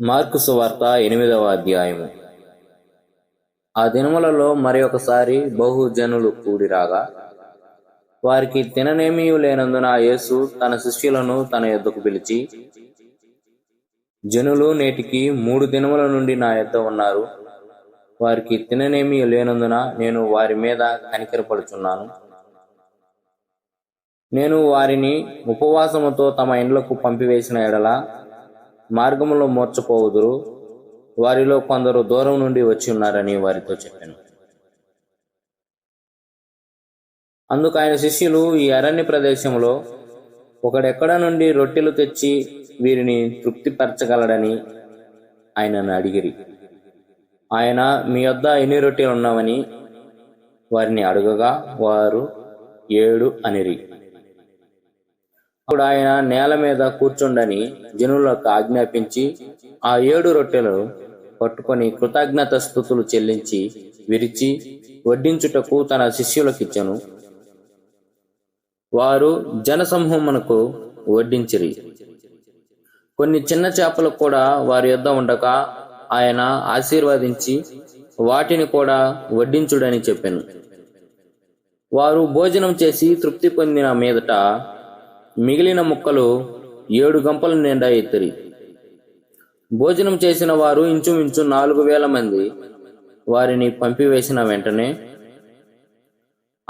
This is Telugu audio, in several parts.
మార్కు సువార్త ఎనిమిదవ అధ్యాయము. ఆ దినములలో మరి ఒకసారి బహుజనులు కూడిరాగా వారికి తిననేమీ లేనందున యేసు తన శిష్యులను తన యొద్దకు పిలిచి జనులు నేటికి మూడు దినముల నుండి నా యొద్ద ఉన్నారు. వారికి తిననేమీ లేనందున నేను వారి మీద కనికరపడుచున్నాను. నేను వారిని ఉపవాసముతో తమ ఇండ్లకు పంపివేసిన ఎడల మార్గంలో మూర్చపోవుదురు. వారిలో కొందరు దూరం నుండి వచ్చి ఉన్నారని వారితో చెప్పాను. అందుకు ఆయన శిష్యులు ఈ అరణ్య ప్రదేశంలో ఒకడెక్కడ నుండి రొట్టెలు తెచ్చి వీరిని తృప్తిపరచగలడని ఆయనను అడిగిరి. ఆయన మీ వద్ద ఎన్ని రొట్టెలు ఉన్నామని వారిని అడుగగా వారు ఏడు అనిరి. అప్పుడు ఆయన నేల మీద కూర్చుండని జనులకు ఆజ్ఞాపించి ఆ ఏడు రొట్టెలు పట్టుకొని కృతజ్ఞత స్థుతులు చెల్లించి విరిచి వడ్డించుటకు తన శిష్యులకిచ్చను. వారు జనసమూహమునకు వడ్డించిరి. కొన్ని చిన్న చేపలు కూడా వారి యొద్ద ఉండగా ఆయన ఆశీర్వదించి వాటిని కూడా వడ్డించుడని చెప్పాను. వారు భోజనం చేసి తృప్తి పొందిన మీదట మిగిలిన ముక్కలు ఏడు గంపల నిండా ఎత్తిరి. భోజనం చేసిన వారు ఇంచుమించు నాలుగు వేల మంది వారిని పంపివేసిన వెంటనే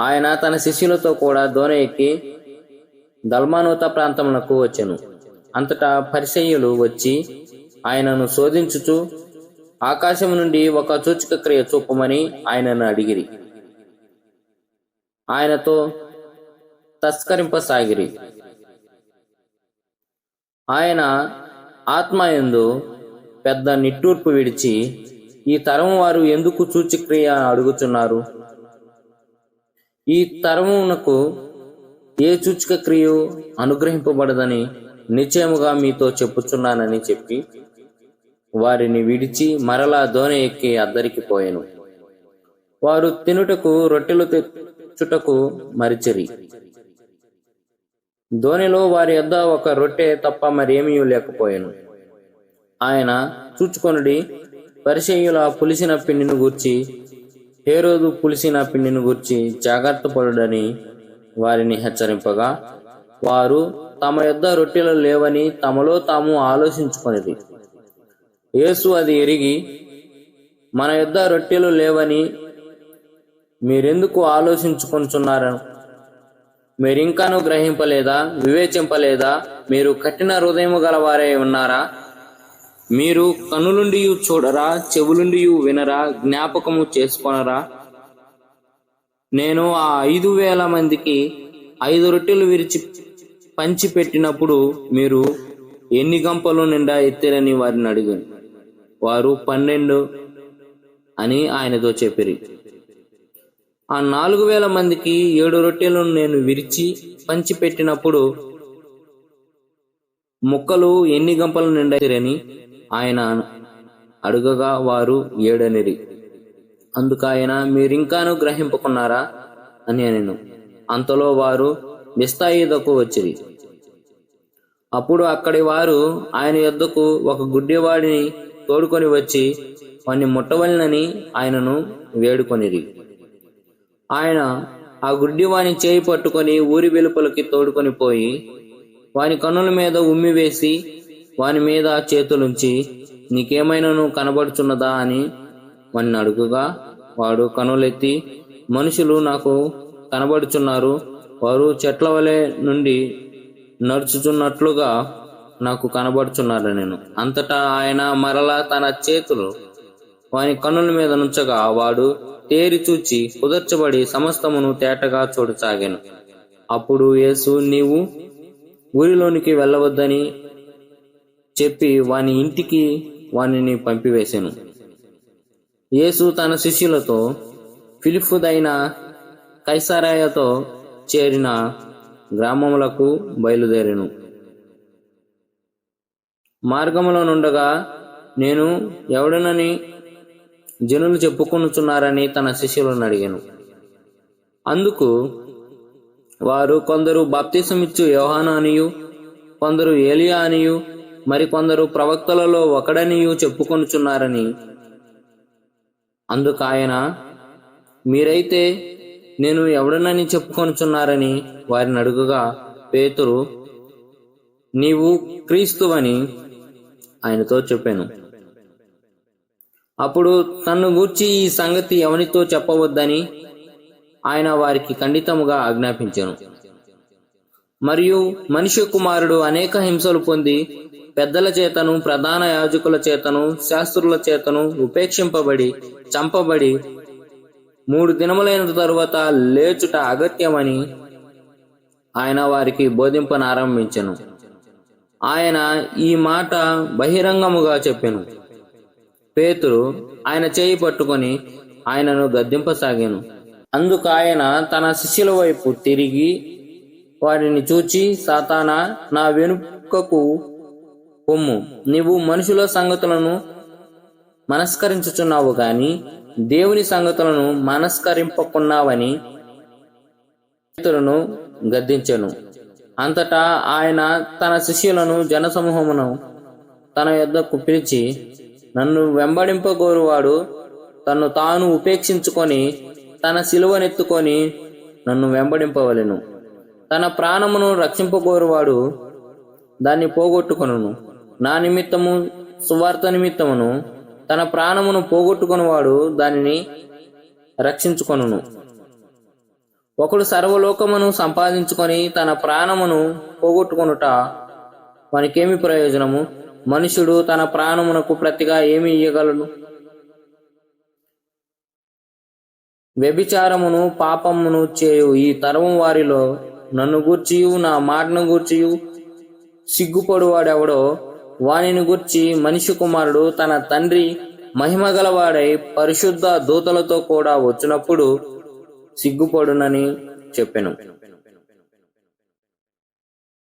ఆయన తన శిష్యులతో కూడా దోన ఎక్కి దల్మానోత ప్రాంతమునకు వచ్చెను. అంతటా పరిసయ్యులు వచ్చి ఆయనను శోధించుచు ఆకాశం నుండి ఒక సూచక క్రియ చూపమని ఆయనను అడిగిరి. ఆయనతో తస్కరింపసాగిరి. ఆయన ఆత్మయందు పెద్ద నిట్టూర్పు విడిచి ఈ తరం వారు ఎందుకు సూచిక్రియ అడుగుతున్నారు ఈ తరమునకు ఏ సూచిక క్రియ అనుగ్రహింపబడదని నిశ్చయముగా మీతో చెప్పుచున్నానని చెప్పి వారిని విడిచి మరలా దోనె ఎక్కి అద్దరికి పోయాను. వారు తినుటకు రొట్టెలు తెచ్చుటకు మరిచిరి. ధోనిలో వారి యొద్ద ఒక రొట్టె తప్ప మరేమీ లేకపోయాను. ఆయన చూచుకొనుడి పరిచయుల పులిసిన పిండిని గూర్చి హేరోదు పులిసిన పిండిని గూర్చి జాగ్రత్త పడుడని వారిని హెచ్చరింపగా వారు తమ యొద్ద రొట్టెలు లేవని తమలో తాము ఆలోచించుకొనిది యేసు అది ఎరిగి మన యొద్ద రొట్టెలు లేవని మీరెందుకు ఆలోచించుకొనుచున్నారు మీరింకాను గ్రహింపలేదా వివేచింపలేదా? మీరు కఠిన హృదయము గలవారే ఉన్నారా? మీరు కనులుండి చూడరా? చెవులుండి వినరా? జ్ఞాపకము చేసుకొనరా? నేను ఆ ఐదు వేల మందికి ఐదు రొట్టెలు విరిచి పంచిపెట్టినప్పుడు మీరు ఎన్ని గంపలు నిండా ఎత్తిరని వారిని అడిగారు వారు పన్నెండు అని ఆయనతో చెప్పిరి. ఆ నాలుగు వేల మందికి ఏడు రొట్టెలను నేను విరిచి పంచిపెట్టినప్పుడు ముక్కలు ఎన్ని గంపలు నిండని ఆయన అడుగగా వారు ఏడనిరి. అందుకాయన మీరింకాను గ్రహింపుకున్నారా అని నేను అంతలో వారు విస్తాయిదకు వచ్చిరి. అప్పుడు అక్కడి వారు ఆయన యొద్దకు ఒక గుడ్డివాడిని తోడుకొని వచ్చి వాణ్ణి ముట్టవలనని ఆయనను వేడుకొనిరి. ఆయన ఆ గుడ్డివాని చేయి పట్టుకొని ఊరి వెలుపలికి తోడుకొని పోయి వాని కన్నుల మీద ఉమ్మి వేసి వాని మీద చేతులుంచి నీకేమైనాను కనబడుచున్నదా? అని వాణ్ణి అడుగుగా వాడు కనులెత్తి మనుషులు నాకు కనబడుచున్నారు. వారు చెట్ల వలె నుండి నడుచుచున్నట్లుగా నాకు కనబడుచున్నారు నేను. అంతటా ఆయన మరలా తన చేతులు వాని కన్నుల మీద నుంచగా వాడు తేరి చూచి కుదర్చబడి సమస్తమును తేటగా చూడసాగాను. అప్పుడు యేసు నీవు ఊరిలోనికి వెళ్ళవద్దని చెప్పి వాని ఇంటికి వానిని పంపివేశాను యేసు తన శిష్యులతో ఫిలిఫుదైన కైసారాయతో చేరిన గ్రామములకు బయలుదేరాను. మార్గములో నుండగా నేను ఎవడనని జనులు చెప్పుకొనుచున్నారని తన శిష్యులను అడిగాను. అందుకు వారు కొందరు బాప్తిసమిచ్చు యోహాను అనియు కొందరు ఏలియా అనియు మరికొందరు ప్రవక్తలలో ఒకడనియు చెప్పుకొనుచున్నారని. అందుకు ఆయన మీరైతే నేను ఎవడనని చెప్పుకొనుచున్నారని వారిని అడుగుగా పేతురు నీవు క్రీస్తువని ఆయనతో చెప్పాను. అప్పుడు తన్ను గూర్చి ఈ సంగతి ఎవనితో చెప్పవద్దని ఆయన వారికి ఖండితముగా ఆజ్ఞాపించాను. మరియు మనిషి కుమారుడు అనేక హింసలు పొంది పెద్దల చేతను ప్రధాన యాజకుల చేతను శాస్త్రుల చేతను ఉపేక్షింపబడి చంపబడి మూడు దినములైన తరువాత లేచుట అగత్యమని ఆయన వారికి బోధింపనారంభించను. ఆయన ఈ మాట బహిరంగముగా చెప్పెను. పేతురు ఆయన చేయి పట్టుకొని ఆయనను గద్దింపసాగాను. అందుకు ఆయన తన శిష్యుల వైపు తిరిగి వారిని చూచి సాతానా నా వెనుకకు పొమ్ము నీవు మనుషుల సంగతులను మనస్కరించుచున్నావు గాని దేవుని సంగతులను మనస్కరింపకున్నావని పేతులను గద్దించెను. అంతటా ఆయన తన శిష్యులను జనసమూహమును తన యొద్దకు పిలిచి నన్ను వెంబడింపగోరువాడు. తను తాను ఉపేక్షించుకొని తన సిలువనెత్తుకొని నన్ను వెంబడింపవలెను. తన ప్రాణమును రక్షింపగోరువాడు దాన్ని పోగొట్టుకొనును. నా నిమిత్తము సువార్త నిమిత్తమును తన ప్రాణమును పోగొట్టుకునివాడు దానిని రక్షించుకొనును. ఒకడు సర్వలోకమును సంపాదించుకొని తన ప్రాణమును పోగొట్టుకొనుట మనకేమి ప్రయోజనము? మనుషుడు తన ప్రాణమునకు ప్రతిగా ఏమి ఇయ్యగలడు వ్యభిచారమును పాపమును చేయు ఈ తరం వారిలో నన్ను గూర్చియు నా మాటను గూర్చియు. సిగ్గుపడువాడెవడో? వానిని గూర్చి మనిషి కుమారుడు తన తండ్రి మహిమగలవాడై పరిశుద్ధ దూతలతో కూడా వచ్చినప్పుడు సిగ్గుపడునని చెప్పెను.